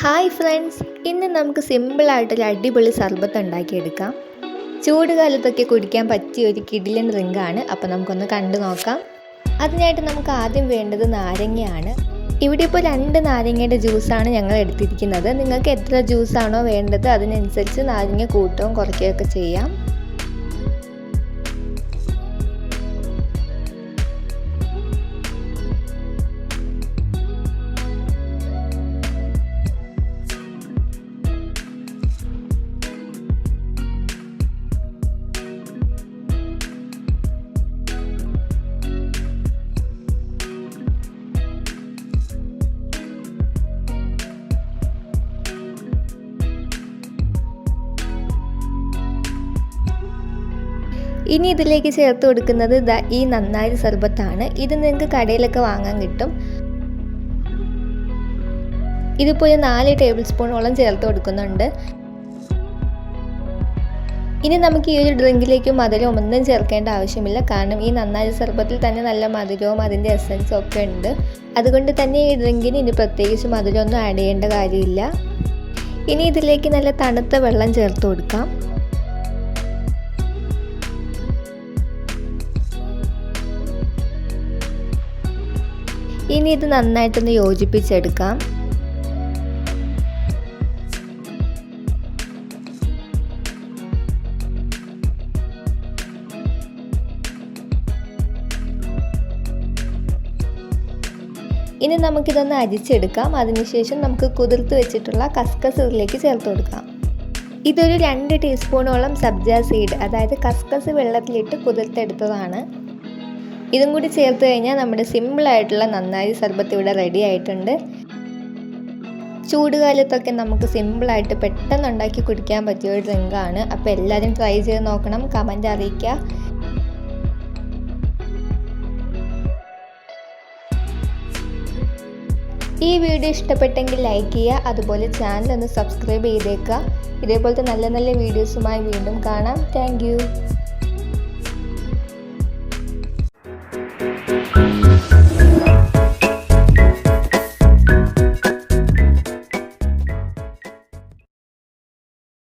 Hi friends ഇന്ന് നമുക്ക് സിമ്പിളായിട്ടൊരു അടിപൊളി സർബത്ത് ഉണ്ടാക്കിയെടുക്കാം. ചൂട് കാലത്തൊക്കെ കുടിക്കാൻ പറ്റിയ ഒരു കിടിലൻ ഡ്രിങ്കാണ് അപ്പോൾ നമുക്കൊന്ന് കണ്ടു നോക്കാം. അതിനായിട്ട് നമുക്ക് ആദ്യം വേണ്ടത് നാരങ്ങയാണ്. ഇവിടെ ഇപ്പോൾ രണ്ട് നാരങ്ങയുടെ ജ്യൂസാണ് ഞങ്ങൾ എടുത്തിരിക്കുന്നത്. നിങ്ങൾക്ക് എത്ര ജ്യൂസാണോ വേണ്ടത് അതിനനുസരിച്ച് നാരങ്ങ കൂട്ടവും കുറയ്ക്കുകയൊക്കെ ചെയ്യാം. ഇനി ഇതിലേക്ക് ചേർത്ത് കൊടുക്കുന്നത് ഈ നന്നായി സർബത്താണ്. ഇത് നിങ്ങൾക്ക് കടയിലൊക്കെ വാങ്ങാൻ കിട്ടും. ഇതിപ്പോൾ ഒരു നാല് ടേബിൾ സ്പൂണോളം ചേർത്ത് കൊടുക്കുന്നുണ്ട്. ഇനി നമുക്ക് ഈ ഒരു ഡ്രിങ്കിലേക്ക് മധുരവും ഒന്നും ചേർക്കേണ്ട ആവശ്യമില്ല. കാരണം ഈ നന്നായി സർബത്തിൽ തന്നെ നല്ല മധുരവും അതിന്റെ എസൻസും ഒക്കെ ഉണ്ട്. അതുകൊണ്ട് തന്നെ ഈ ഡ്രിങ്കിന് ഇനി പ്രത്യേകിച്ച് മധുരമൊന്നും ആഡ് ചെയ്യേണ്ട കാര്യമില്ല. ഇനി ഇതിലേക്ക് നല്ല തണുത്ത വെള്ളം ചേർത്ത് കൊടുക്കാം. ഇനി ഇത് നന്നായിട്ടൊന്ന് യോജിപ്പിച്ചെടുക്കാം. ഇനി നമുക്കിതൊന്ന് അരിച്ചെടുക്കാം. അതിനുശേഷം നമുക്ക് കുതിർത്ത് വെച്ചിട്ടുള്ള കസ്കസ് ഇതിലേക്ക് ചേർത്ത് കൊടുക്കാം. ഇതൊരു രണ്ട് ടീസ്പൂണോളം സബ്ജ സീഡ് അതായത് കസ്കസ് വെള്ളത്തിലിട്ട് കുതിർത്തെടുത്തതാണ്. ഇതും കൂടി ചേർത്ത് കഴിഞ്ഞാൽ നമ്മുടെ സിമ്പിളായിട്ടുള്ള നന്നായി സർബത്ത് ഇവിടെ റെഡി ആയിട്ടുണ്ട്. ചൂടുകാലത്തൊക്കെ നമുക്ക് സിമ്പിളായിട്ട് പെട്ടെന്ന് ഉണ്ടാക്കി കുടിക്കാൻ പറ്റിയ ഒരു ഡ്രിങ്കാണ് അപ്പോൾ എല്ലാവരും ട്രൈ ചെയ്ത് നോക്കണം. കമന്റ് അറിയിക്കുക. ഈ വീഡിയോ ഇഷ്ടപ്പെട്ടെങ്കിൽ ലൈക്ക് ചെയ്യുക. അതുപോലെ ചാനൽ ഒന്ന് സബ്സ്ക്രൈബ് ചെയ്തേക്കുക. ഇതേപോലത്തെ നല്ല നല്ല വീഡിയോസുമായി വീണ്ടും കാണാം. താങ്ക്